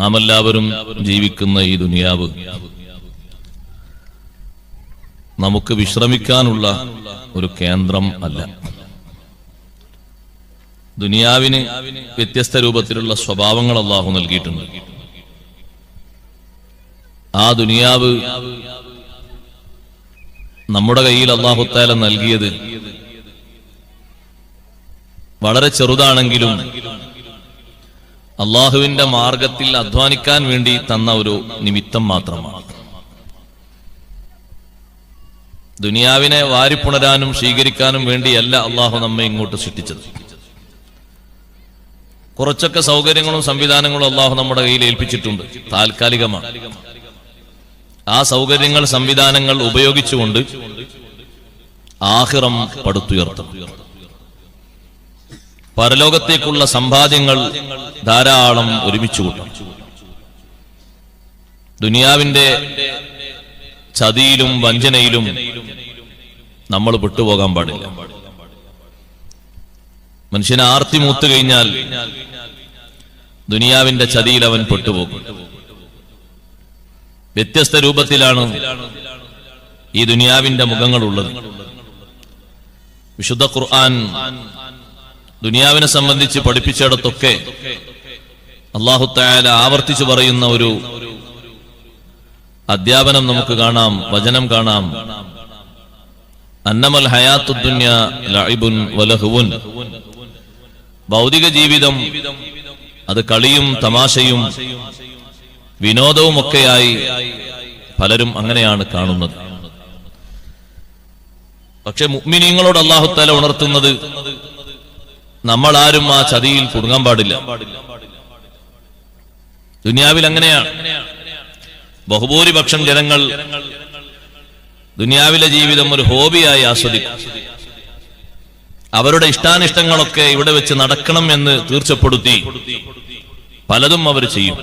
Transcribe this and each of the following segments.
നാം എല്ലാവരും ജീവിക്കുന്ന ഈ ദുനിയാവ് നമുക്ക് വിശ്രമിക്കാനുള്ള ഒരു കേന്ദ്രം അല്ല. ദുനിയാവിന് വ്യത്യസ്ത രൂപത്തിലുള്ള സ്വഭാവങ്ങൾ അള്ളാഹു നൽകിയിട്ടുണ്ട്. ആ ദുനിയാവ് നമ്മുടെ കയ്യിൽ അള്ളാഹുത്താല നൽകിയത് വളരെ ചെറുതാണെങ്കിലും അള്ളാഹുവിന്റെ മാർഗത്തിൽ അധ്വാനിക്കാൻ വേണ്ടി തന്ന ഒരു നിമിത്തം മാത്രമാണ്. ദുനിയാവിനെ വാരിപ്പുണരാനും സ്വീകരിക്കാനും വേണ്ടിയല്ല അള്ളാഹു നമ്മെ ഇങ്ങോട്ട് സൃഷ്ടിച്ചത്. കുറച്ചൊക്കെ സൗകര്യങ്ങളും സംവിധാനങ്ങളും അള്ളാഹു നമ്മുടെ കയ്യിൽ ഏൽപ്പിച്ചിട്ടുണ്ട്. താൽക്കാലികമാണ്. ആ സൗകര്യങ്ങൾ സംവിധാനങ്ങൾ ഉപയോഗിച്ചുകൊണ്ട് ആഹിറം പടുത്തുയർത്തും പരലോകത്തേക്കുള്ള സമ്പാദ്യങ്ങൾ ധാരാളം ഒരുമിച്ച് കൂട്ടും. ദുനിയാവിന്റെ ചതിയിലും വഞ്ചനയിലും നമ്മൾ പെട്ടുപോകാൻ പാടില്ല. മനുഷ്യനെ ആർത്തി മൂത്തു കഴിഞ്ഞാൽ ദുനിയാവിന്റെ ചതിയിൽ അവൻ പെട്ടുപോകും. വ്യത്യസ്ത രൂപത്തിലാണ് ഈ ദുനിയാവിന്റെ മുഖങ്ങളുള്ളത്. വിശുദ്ധ ഖുർആൻ ദുനിയാവിനെ സംബന്ധിച്ച് പഠിപ്പിച്ചിടത്തൊക്കെ അള്ളാഹു തായാല ആവർത്തിച്ചു പറയുന്ന ഒരു അധ്യാപനം നമുക്ക് കാണാം വചനം കാണാം. അന്നമൽ ഹയാത്തു ദുന്യ ലൈബുൻ വലഹുവുൻ. ഭൗതിക ജീവിതം അത് കളിയും തമാശയും വിനോദവും ഒക്കെയായി പലരും അങ്ങനെയാണ് കാണുന്നത്. പക്ഷെ മുഗ്മിനീങ്ങളോട് അള്ളാഹുത്താല ഉണർത്തുന്നത് നമ്മൾ ആരും ആ ചതിയിൽ കുടുങ്ങാൻ പാടില്ല. ദുനിയാവിൽ അങ്ങനെയാണ്. ബഹുഭൂരിപക്ഷം ജനങ്ങൾ ദുനിയാവിലെ ജീവിതം ഒരു ഹോബിയായി ആസ്വദിക്കും. അവരുടെ ഇഷ്ടാനിഷ്ടങ്ങളൊക്കെ ഇവിടെ വെച്ച് നടക്കണം എന്ന് തീർച്ചപ്പെടുത്തി പലതും അവർ ചെയ്യും.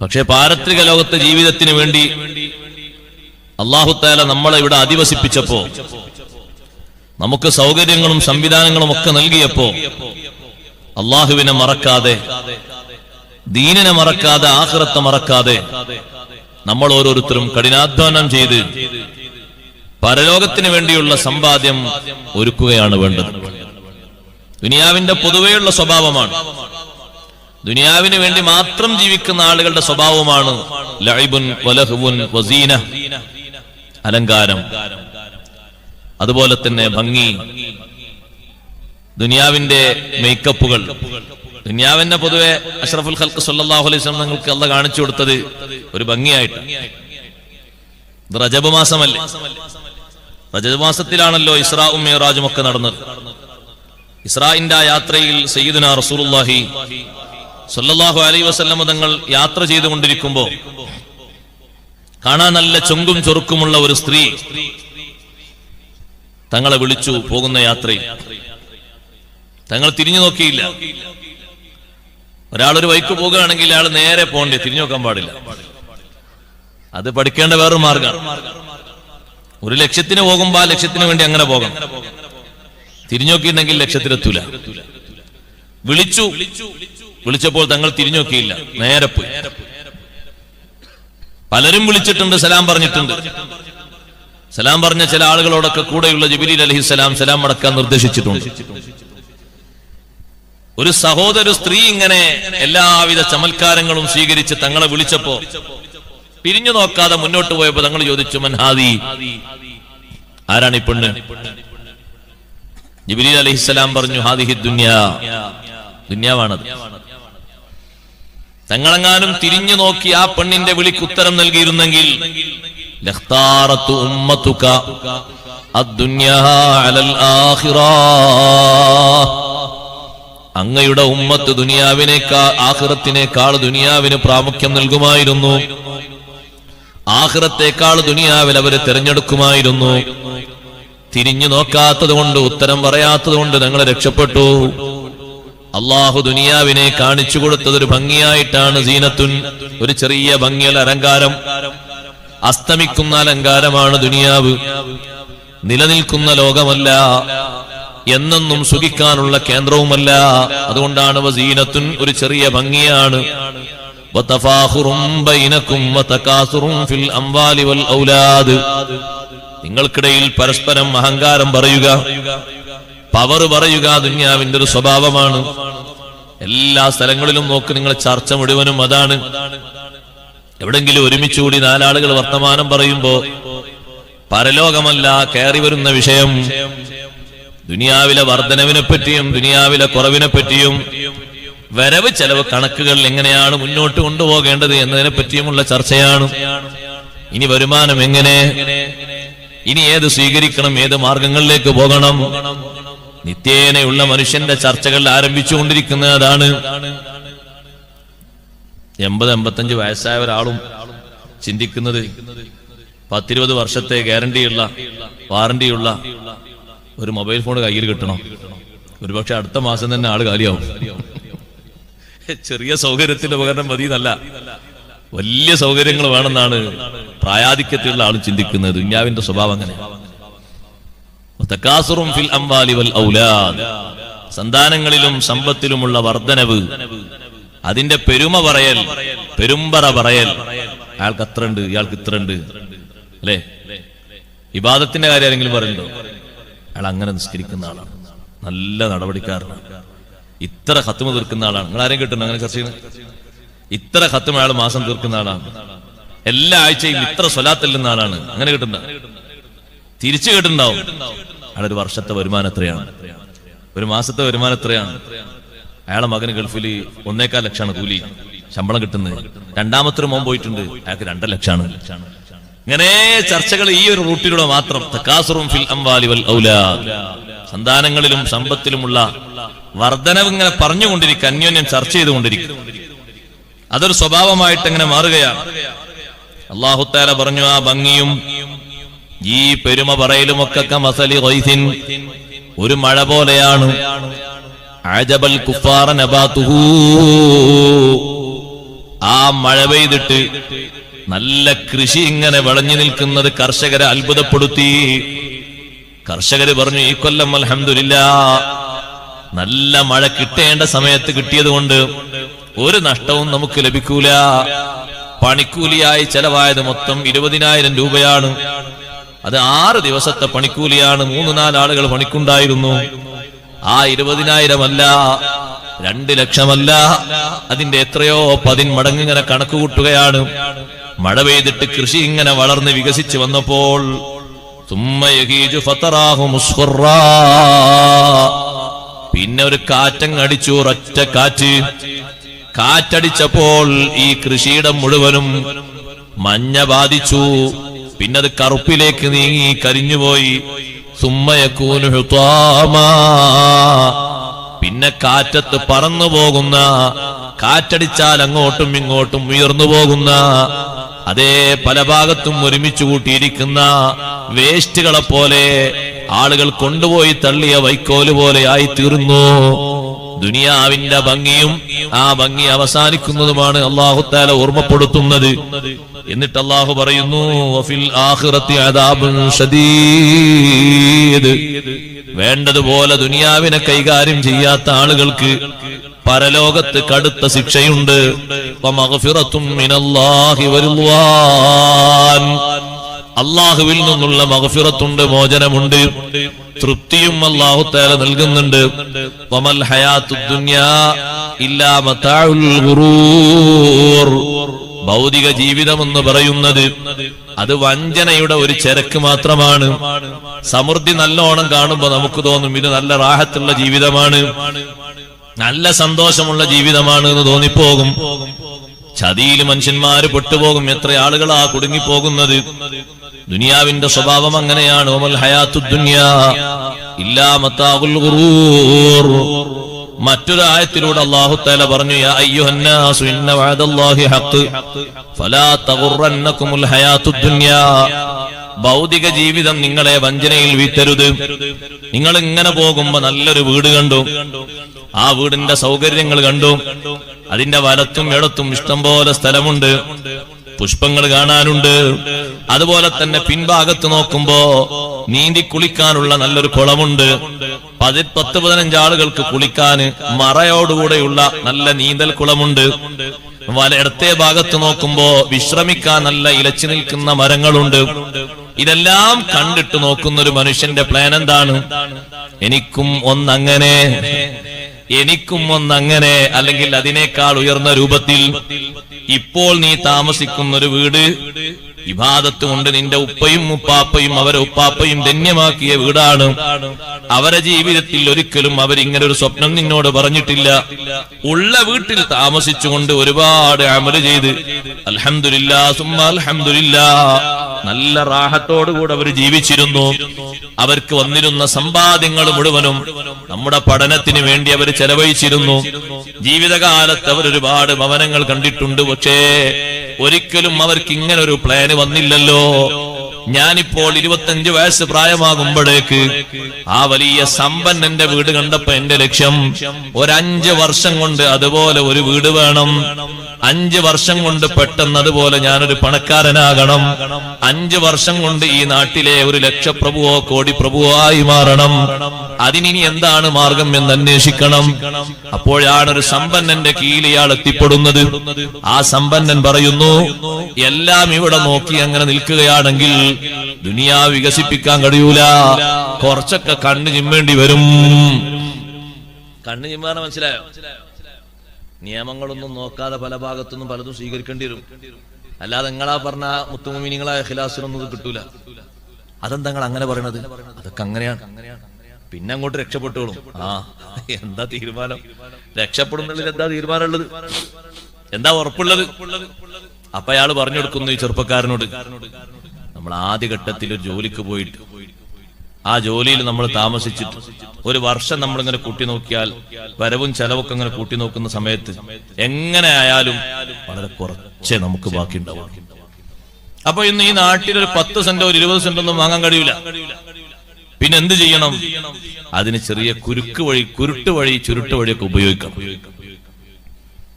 പക്ഷെ പാരത്രിക ലോകത്തെ ജീവിതത്തിന് വേണ്ടി അള്ളാഹുത്താല നമ്മളെ ഇവിടെ അധിവസിപ്പിച്ചപ്പോ നമുക്ക് സൗകര്യങ്ങളും സംവിധാനങ്ങളും ഒക്കെ നൽകിയപ്പോ അള്ളാഹുവിനെ മറക്കാതെ ദീനിനെ മറക്കാതെ ആഹ്റത്തെ മറക്കാതെ നമ്മൾ ഓരോരുത്തരും കഠിനാധ്വാനം ചെയ്ത് പരലോകത്തിന് വേണ്ടിയുള്ള സമ്പാദ്യം ഒരുക്കുകയാണ് വേണ്ടത്. ദുനിയാവിന്റെ പൊതുവെയുള്ള സ്വഭാവമാണ്. ദുനിയാവിന് വേണ്ടി മാത്രം ജീവിക്കുന്ന ആളുകളുടെ സ്വഭാവമാണ് ലൈബുൻ വലഹുൻ വസീന അലങ്കാരം. അതുപോലെ തന്നെ ഭംഗി ദുനിയാവിന്റെ മേക്കപ്പുകൾ ദുനിയാവിന്റെ പൊതുവെ അഷ്റഫുൽ ഖൽക്ക് സല്ലാഹു അലൈഹി സ്വലം നിങ്ങൾക്ക് അല്ല കാണിച്ചു കൊടുത്തത് ഒരു ഭംഗിയായിട്ട്. ഇത് റജബ് മാസമല്ലേ? റജബ് മാസത്തിലാണല്ലോ ഇസ്രാവും മേറാജും ഒക്കെ നടന്നത്. ഇസ്രായിന്റെ ആ യാത്രയിൽ സയ്യിദുന റസൂലുല്ലാഹി സല്ലല്ലാഹു അലൈഹി വസല്ലം തങ്ങൾ യാത്ര ചെയ്തുകൊണ്ടിരിക്കുമ്പോ കാണാൻ നല്ല ചൊങ്കും ചൊറുക്കുമുള്ള ഒരു സ്ത്രീ തങ്ങളെ വിളിച്ചു പോകുന്ന യാത്രയിൽ. തങ്ങൾ തിരിഞ്ഞു നോക്കിയില്ല. ഒരാളൊരു ബൈക്ക് പോകുകയാണെങ്കിൽ അയാൾ നേരെ പോണ്ടേ തിരിഞ്ഞു നോക്കാൻ പാടില്ല. അത് പഠിക്കേണ്ട വേറൊരു മാർഗം. ഒരു ലക്ഷ്യത്തിന് പോകുമ്പോ ആ ലക്ഷ്യത്തിന് വേണ്ടി അങ്ങനെ പോകണം. തിരിഞ്ഞു നോക്കിയിട്ടുണ്ടെങ്കിൽ ലക്ഷ്യത്തിലെത്തൂല. വിളിച്ചു. വിളിച്ചപ്പോൾ തങ്ങൾ തിരിഞ്ഞു നോക്കിയില്ല. നേരെ പോയി. പലരും വിളിച്ചിട്ടുണ്ട് സലാം പറഞ്ഞിട്ടുണ്ട്. സലാം പറഞ്ഞ ചില ആളുകളോടൊക്കെ കൂടെയുള്ള ജബിലി അലഹി സലാം സലാം അടക്കാൻ നിർദ്ദേശിച്ചിട്ടുണ്ട്. ഒരു സഹോദര സ്ത്രീ ഇങ്ങനെ എല്ലാവിധ ചമൽക്കാരങ്ങളും സ്വീകരിച്ച് തങ്ങളെ വിളിച്ചപ്പോ പിരിഞ്ഞു നോക്കാതെ മുന്നോട്ട് പോയപ്പോ തങ്ങൾ ചോദിച്ചു മൻഹാദി ആരാണ് ഈ പെണ്ണ്? ജിബിലി അലഹിസ്സലാം പറഞ്ഞു ഹാദിഹി ദുന്യാ. ദുന്യാവാണത്. തങ്ങളെങ്ങാനും തിരിഞ്ഞു നോക്കി ആ പെണ്ണിന്റെ വിളിക്ക് ഉത്തരം നൽകിയിരുന്നെങ്കിൽ ലഖ്താറത്തു أمتك الدنيا അലൽ الآخرة അങ്ങയുടെ ഉമ്മത്ത് ദുനിയാവിനേക്കാൾ ആഹ്റത്തിനേക്കാൾ ദുനിയാവിന് പ്രാമുഖ്യം നൽകുമായിരുന്നു. ആഹ്റത്തേക്കാൾ ദുനിയാവിൽ അവർ തിരഞ്ഞെടുക്കുമായിരുന്നു. തിരിഞ്ഞു നോക്കാത്തത് കൊണ്ട് ഉത്തരം പറയാത്തത് കൊണ്ട് ഞങ്ങൾ രക്ഷപ്പെട്ടു. അള്ളാഹു ദുനിയാവിനെ കാണിച്ചു കൊടുത്തത് ഒരു ഭംഗിയായിട്ടാണ് സീനത്തുൻ ഒരു ചെറിയ ഭംഗിയൽ അലങ്കാരം അസ്തമിക്കുന്ന അലങ്കാരമാണ് ദുനിയാവ്. നിലനിൽക്കുന്ന ലോകമല്ല. എന്നെന്നും സുഖിക്കാനുള്ള കേന്ദ്രവുമല്ല. അതുകൊണ്ടാണ് വസീനത്തുൻ ഒരു ചെറിയ ഭംഗിയാണ്. നിങ്ങൾക്കിടയിൽ പരസ്പരം അഹങ്കാരം പറയുക. പവർ പറയുക ദുന്യാവിന്റെ ഒരു സ്വഭാവമാണ്. എല്ലാ സ്ഥലങ്ങളിലും നോക്ക് നിങ്ങൾ ചർച്ച മുഴുവനും അതാണ്. എവിടെങ്കിലും ഒരുമിച്ചുകൂടി നാലാളുകൾ വർത്തമാനം പറയുമ്പോ പരലോകമല്ല കയറി വരുന്ന വിഷയം. ദുനിയാവിലെ വർധനവിനെ പറ്റിയും ദുനിയാവിലെ കുറവിനെ പറ്റിയും വരവ് ചെലവ് കണക്കുകൾ എങ്ങനെയാണ് മുന്നോട്ട് കൊണ്ടുപോകേണ്ടത് എന്നതിനെ പറ്റിയുമുള്ള ചർച്ചയാണ്. ഇനി വരുമാനം എങ്ങനെ? ഇനി ഏത് സ്വീകരിക്കണം? ഏത് മാർഗങ്ങളിലേക്ക് പോകണം? നിത്യേനയുള്ള മനുഷ്യന്റെ ചർച്ചകൾ ആരംഭിച്ചുകൊണ്ടിരിക്കുന്നത് അതാണ്. എൺപത് എൺപത്തഞ്ച് വയസ്സായ ഒരാളും ചിന്തിക്കുന്നത് പത്തിരുപത് വർഷത്തെ ഗ്യാരണ്ടിയുള്ള വാറണ്ടിയുള്ള ഒരു മൊബൈൽ ഫോൺ കയ്യിൽ കിട്ടണം. ഒരുപക്ഷെ അടുത്ത മാസം തന്നെ ആൾ കാലിയാവും. ചെറിയ സൗകര്യത്തിന്റെ ഉപകരണം മതി എന്നല്ല വലിയ സൗകര്യങ്ങൾ വേണമെന്നാണ് പ്രായാധിക്യത്തിലുള്ള ആൾ ചിന്തിക്കുന്നത്. ദുന്യാവിന്റെ സ്വഭാവം അങ്ങനെ. തക്കാസുറും ഫിൽ അംവാലി വൽ സന്താനങ്ങളിലും സമ്പത്തിലുമുള്ള വർധനവ് അതിന്റെ പെരുമ പറയൽ പെരുമ്പറ പറയൽ. അയാൾക്ക് അത്ര ഉണ്ട് ഇയാൾക്ക് ഇത്ര ഉണ്ട് അല്ലേ? വിവാദത്തിന്റെ കാര്യം ആരെങ്കിലും പറയുന്നുണ്ടോ? അയാൾ അങ്ങനെ നിസ്കരിക്കുന്ന ആളാണ്. നല്ല നടപടിക്കാരനാണ്. ഇത്ര ഹത്തുമ തീർക്കുന്ന ആളാണ്. നിങ്ങൾ ആരെയും കിട്ടുന്നു അങ്ങനെ ചർച്ച ചെയ്യുന്നത്? ഇത്ര ഹത്തുമ അയാൾ മാസം തീർക്കുന്ന ആളാണ്. എല്ലാ ആഴ്ചയും ഇത്ര സ്വലാത്തല്ലുന്ന ആളാണ്. അങ്ങനെ കിട്ടുന്ന? തിരിച്ചു കിട്ടുന്നുണ്ടാവും അയാളൊരു വർഷത്തെ വരുമാനം എത്രയാണ്? ഒരു മാസത്തെ വരുമാനം എത്രയാണ്? അയാളെ മകന് ഗൾഫിൽ ഒന്നേക്കാൽ ലക്ഷമാണ് കൂലി. ശമ്പളം കിട്ടുന്നത്. രണ്ടാമത്തെ മോൻ പോയിട്ടുണ്ട്. അയാൾക്ക് രണ്ടര ലക്ഷമാണ്. ഇങ്ങനെ ചർച്ചകൾ ഈ ഒരു റൂട്ടിലൂടെ മാത്രം. ഫിൽ അംവാലി വൽ സന്താനങ്ങളിലും സമ്പത്തിലുമുള്ള വർധനവ് ഇങ്ങനെ പറഞ്ഞുകൊണ്ടിരിക്കുക അന്യോന്യം ചർച്ച ചെയ്തുകൊണ്ടിരിക്കും അതൊരു സ്വഭാവമായിട്ട് അങ്ങനെ മാറുകയാണ്. അള്ളാഹുത്താല പറഞ്ഞു ആ ഭംഗിയും ഈ പെരുമ പറയലുമൊക്കെ ഒരു മഴ പോലെയാണ്. അജബൽ കുഫാറ നബാത്തുഹു. ആ മഴ പെയ്തിട്ട് നല്ല കൃഷി ഇങ്ങനെ വളഞ്ഞു നിൽക്കുന്നത് കർഷകരെ അത്ഭുതപ്പെടുത്തി. കർഷകര് പറഞ്ഞു ഈ കൊല്ലം അലഹമില്ല നല്ല മഴ കിട്ടേണ്ട സമയത്ത് കിട്ടിയത് കൊണ്ട് ഒരു നഷ്ടവും നമുക്ക് ലഭിക്കൂല. പണിക്കൂലിയായി ചെലവായത് മൊത്തം ഇരുപതിനായിരം രൂപയാണ്. അത് ആറ് ദിവസത്തെ പണിക്കൂലിയാണ്. മൂന്ന് നാലാളുകൾ പണിക്കുണ്ടായിരുന്നു. ആ ഇരുപതിനായിരമല്ല രണ്ട് ലക്ഷമല്ല. അതിന്റെ എത്രയോ പതിന്മടങ്ങ് ഇങ്ങനെ കണക്കുകൂട്ടുകയാണ് മഴ പെയ്തിട്ട് കൃഷി ഇങ്ങനെ വളർന്ന് വികസിച്ചു വന്നപ്പോൾ പിന്നെ ഒരു കാറ്റങ് അടിച്ചു ഒറ്റ കാറ്റ്. കാറ്റടിച്ചപ്പോൾ ഈ കൃഷിയിടം മുഴുവനും മഞ്ഞ ബാധിച്ചു. പിന്നത് കറുപ്പിലേക്ക് നീങ്ങി കരിഞ്ഞുപോയി. പിന്നെ കാറ്റത്ത് പറന്നു പോകുന്ന കാറ്റടിച്ചാൽ അങ്ങോട്ടും ഇങ്ങോട്ടും ഉയർന്നു പോകുന്ന അതേ പല ഭാഗത്തും ഒരുമിച്ച് കൂട്ടിയിരിക്കുന്ന വേസ്റ്റുകളെ പോലെ ആളുകൾ കൊണ്ടുപോയി തള്ളിയ വൈക്കോൽ പോലെ ആയി തീർന്നു ദുനിയാവിന്റെ ഭംഗിയും ആ ഭംഗി അവസാനിക്കുന്നതുമാണ് അള്ളാഹുത്താല ഓർമ്മപ്പെടുത്തുന്നത്. എന്നിട്ട് അള്ളാഹു പറയുന്നു. വേണ്ടതുപോലെ ദുനിയാവിനെ കൈകാര്യം ചെയ്യാത്ത ആളുകൾക്ക് പരലോകത്ത് കടുത്ത ശിക്ഷയുണ്ട്. അള്ളാഹുവിൽ നിന്നുള്ള മഹഫിറത്തുണ്ട് മോചനമുണ്ട് തൃപ്തിയും അള്ളാഹു തേല നൽകുന്നുണ്ട് വമൽ ഹയാത്തു ദുന്യാ ഇല്ലാ ഗുറൂർ. ഭൗതിക ജീവിതം എന്ന് പറയുന്നത് അത് വഞ്ചനയുടെ ഒരു ചരക്ക് മാത്രമാണ്. സമൃദ്ധി നല്ലോണം കാണുമ്പോ നമുക്ക് തോന്നും ഇത് നല്ല റാഹത്തുള്ള ജീവിതമാണ്. നല്ല സന്തോഷമുള്ള ജീവിതമാണ് എന്ന് തോന്നിപ്പോകും. ചതിയിൽ മനുഷ്യന്മാര് പെട്ടുപോകും. എത്ര ആളുകളാ കുടുങ്ങിപ്പോകുന്നത്? ദുനിയാവിന്റെ സ്വഭാവം അങ്ങനെയാണ്. ഓമൽ ഹയാത്തു ദുനിയ ഇല്ലാ മത്താഉൽ ഗുറൂർ. മറ്റൊരു ആയത്തിലൂടെ അല്ലാഹു തആല പറഞ്ഞു ഭൗതിക ജീവിതം നിങ്ങളെ വഞ്ചനയിൽ വീഴ്ത്തരുത് നിങ്ങൾ ഇങ്ങനെ പോകുമ്പോ നല്ലൊരു വീട് കണ്ടു. ആ വീടിന്റെ സൗകര്യങ്ങൾ കണ്ടു. അതിന്റെ വലത്തും ഇടത്തും ഇഷ്ടം പോലെ സ്ഥലമുണ്ട്. പുഷ്പങ്ങൾ കാണാനുണ്ട്. അതുപോലെ തന്നെ പിൻഭാഗത്ത് നോക്കുമ്പോ നീന്തി കുളിക്കാനുള്ള നല്ലൊരു കുളമുണ്ട്. പതി പത്ത് പതിനഞ്ച് ആളുകൾക്ക് കുളിക്കാൻ മറയോടുകൂടെയുള്ള നല്ല നീന്തൽ കുളമുണ്ട്. വല ഇടത്തെ ഭാഗത്ത് നോക്കുമ്പോ വിശ്രമിക്കാൻ നല്ല ഇലച്ചു നിൽക്കുന്ന മരങ്ങളുണ്ട്. ഇതെല്ലാം കണ്ടിട്ട് നോക്കുന്ന ഒരു മനുഷ്യന്റെ പ്ലാൻ എന്താണ്? എനിക്കും ഒന്നങ്ങനെ എനിക്കും ഒന്നങ്ങനെ അല്ലെങ്കിൽ അതിനേക്കാൾ ഉയർന്ന രൂപത്തിൽ ഇപ്പോൾ നീ താമസിക്കുന്ന ഒരു വീട് വിവാദത്ത് കൊണ്ട് നിന്റെ ഉപ്പയും ഉപ്പാപ്പയും അവരെ ഉപ്പാപ്പയും ധന്യമാക്കിയ വീടാണ്. അവരെ ജീവിതത്തിൽ ഒരിക്കലും അവരിങ്ങനെ ഒരു സ്വപ്നം നിന്നോട് പറഞ്ഞിട്ടില്ല. ഉള്ള വീട്ടിൽ താമസിച്ചുകൊണ്ട് ഒരുപാട് അമൽ ചെയ്ത്. അലഹമില്ല സുമ്മ അൽഹംദുലില്ലാ. നല്ല റാഹത്തോടുകൂടെ അവർ ജീവിച്ചിരുന്നു. അവർക്ക് വന്നിരുന്ന സമ്പാദ്യങ്ങൾ മുഴുവനും നമ്മുടെ പഠനത്തിന് വേണ്ടി അവർ ചെലവഴിച്ചിരുന്നു. ജീവിതകാലത്ത് അവർ ഒരുപാട് ഭവനങ്ങൾ കണ്ടിട്ടുണ്ട്. പക്ഷേ ഒരിക്കലും അവർക്ക് ഇങ്ങനെ ഒരു പ്ലാന് വന്നില്ലല്ലോ. ഞാനിപ്പോൾ ഇരുപത്തഞ്ച് വയസ്സ് പ്രായമാകുമ്പോഴേക്ക് ആ വലിയ സമ്പന്നന്റെ വീട് കണ്ടപ്പോ എന്റെ ലക്ഷ്യം ഒരഞ്ച് വർഷം കൊണ്ട് അതുപോലെ ഒരു വീട് വേണം. അഞ്ച് വർഷം കൊണ്ട് പെട്ടെന്ന് അതുപോലെ ഞാനൊരു പണക്കാരനാകണം. അഞ്ച് വർഷം കൊണ്ട് ഈ നാട്ടിലെ ഒരു ലക്ഷപ്രഭുവോ കോടി പ്രഭുവോ ആയി മാറണം. അതിനി എന്താണ് മാർഗം എന്ന് അന്വേഷിക്കണം. അപ്പോഴാണ് ഒരു സമ്പന്നന്റെ കീഴിൽ ഇയാൾ എത്തിപ്പെടുന്നത്. ആ സമ്പന്നൻ പറയുന്നു എല്ലാം ഇവിടെ നോക്കി അങ്ങനെ നിൽക്കുകയാണെങ്കിൽ ദുനിയാ വികസിപ്പിക്കാൻ കഴിയൂല. കുറച്ചൊക്കെ കണ്ണു ചിമ്മേണ്ടി വരും. കണ്ണു ചിമ്മാറ മനസ്സിലായോ? നിയമങ്ങളൊന്നും നോക്കാതെ പല ഭാഗത്തുനിന്നും പലതും സ്വീകരിക്കേണ്ടി വരും. അല്ലാതെ നിങ്ങളാ പറഞ്ഞ മുത്തുമിനിങ്ങളായ ഖിലാസിനൊന്നും കിട്ടൂല. അതെന്താ അങ്ങനെ പറയണത്? അതൊക്കെ അങ്ങനെയാണ് അങ്ങനെയാണ്. പിന്നെ അങ്ങോട്ട് രക്ഷപ്പെട്ടോളും. ആ എന്താ തീരുമാനം? രക്ഷപ്പെടുന്നതിൽ എന്താ തീരുമാനമുള്ളത്? എന്താ ഉറപ്പുള്ളത്? അപ്പൊ അയാൾ പറഞ്ഞു കൊടുക്കുന്നു ഈ ചെറുപ്പക്കാരനോട്. നമ്മൾ ആദ്യഘട്ടത്തിൽ ഒരു ജോലിക്ക് പോയിട്ട് ആ ജോലിയിൽ നമ്മൾ താമസിച്ചിട്ട് ഒരു വർഷം നമ്മൾ ഇങ്ങനെ കൂട്ടി നോക്കിയാൽ വരവും ചെലവൊക്കെ അങ്ങനെ കൂട്ടി നോക്കുന്ന സമയത്ത് എങ്ങനെ ആയാലും വളരെ കുറച്ചേ നമുക്ക് ബാക്കി ഉണ്ടാവും അപ്പൊ ഇന്ന് ഈ നാട്ടിൽ ഒരു പത്ത് സെന്റോ ഒരു ഇരുപത് സെന്റോ ഒന്നും വാങ്ങാൻ കഴിയൂല. പിന്നെ എന്ത് ചെയ്യണം? അതിന് ചെറിയ കുരുക്ക് വഴി കുരുട്ട് വഴി ചുരുട്ട് വഴിയൊക്കെ ഉപയോഗിക്കണം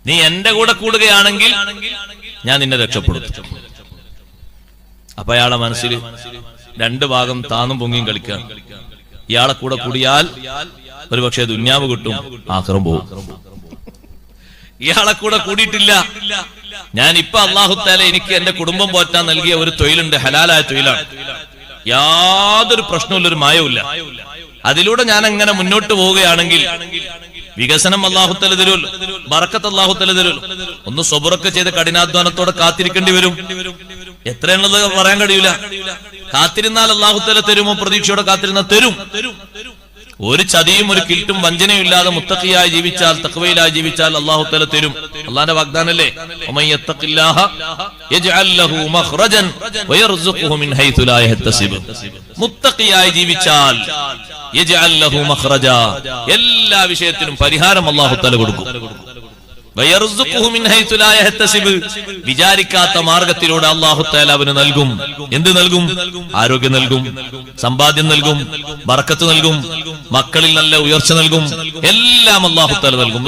നീ എന്റെ കൂടെ കൂടുകയാണെങ്കിൽ ഞാൻ നിന്നെ രക്ഷപ്പെടുത്തും. അപ്പൊ അയാളെ മനസ്സിൽ രണ്ട് ഭാഗം താന്നും പൊങ്ങിയും കളിക്കാൻ ഇയാളെ കൂടെ കൂടിയാൽ ഒരുപക്ഷെ ദുന്യാവ് കിട്ടും ആക്രം പോകും ഇയാളെ കൂടെ കൂടിയിട്ടില്ല. ഞാൻ ഇപ്പൊ അള്ളാഹുത്താലെ എനിക്ക് എന്റെ കുടുംബം പോറ്റാൻ നൽകിയ ഒരു തൊഴിലുണ്ട് ഹലാലായ തൊഴിലാണ്. യാതൊരു പ്രശ്നമില്ല ഒരു മായവുമില്ല. അതിലൂടെ ഞാൻ അങ്ങനെ മുന്നോട്ട് പോവുകയാണെങ്കിൽ വികസനം അള്ളാഹുത്തല തരുമല്ലോ ബറക്കത്ത് അള്ളാഹുത്തല തരുമല്ലോ ഒന്ന് സ്വബുറൊക്കെ ചെയ്ത് കഠിനാധ്വാനത്തോടെ കാത്തിരിക്കേണ്ടി വരും. എത്രയാണുള്ളത് പറയാൻ കഴിയൂല. കാത്തിരുന്നാൽ അള്ളാഹുത്തല തരുമോ? പ്രതീക്ഷയോടെ കാത്തിരുന്ന തരും. ഒരു ചതിയും ഒരു കിട്ടും വഞ്ചനയും ഇല്ലാതെ മുത്തക്കിയായി ജീവിച്ചാൽ തക്വയിലായി ജീവിച്ചാൽ അള്ളാഹു തല തരും. അള്ളാന്റെ വാഗ്ദാനല്ലേ? മുത്തക്കിയായി ജീവിച്ചാൽ എല്ലാ വിഷയത്തിനും പരിഹാരം അള്ളാഹു തല കൊടുക്കും. വിചാരിക്കാത്ത മാർഗത്തിലൂടെ അള്ളാഹു തആല അവന് നൽകും. എന്ത് നൽകും? ആരോഗ്യം നൽകും. സമ്പാദ്യം നൽകും. ബർക്കത്ത് നൽകും. മക്കളിൽ നല്ല ഉയർച്ച നൽകും. എല്ലാം അള്ളാഹു തആല നൽകും.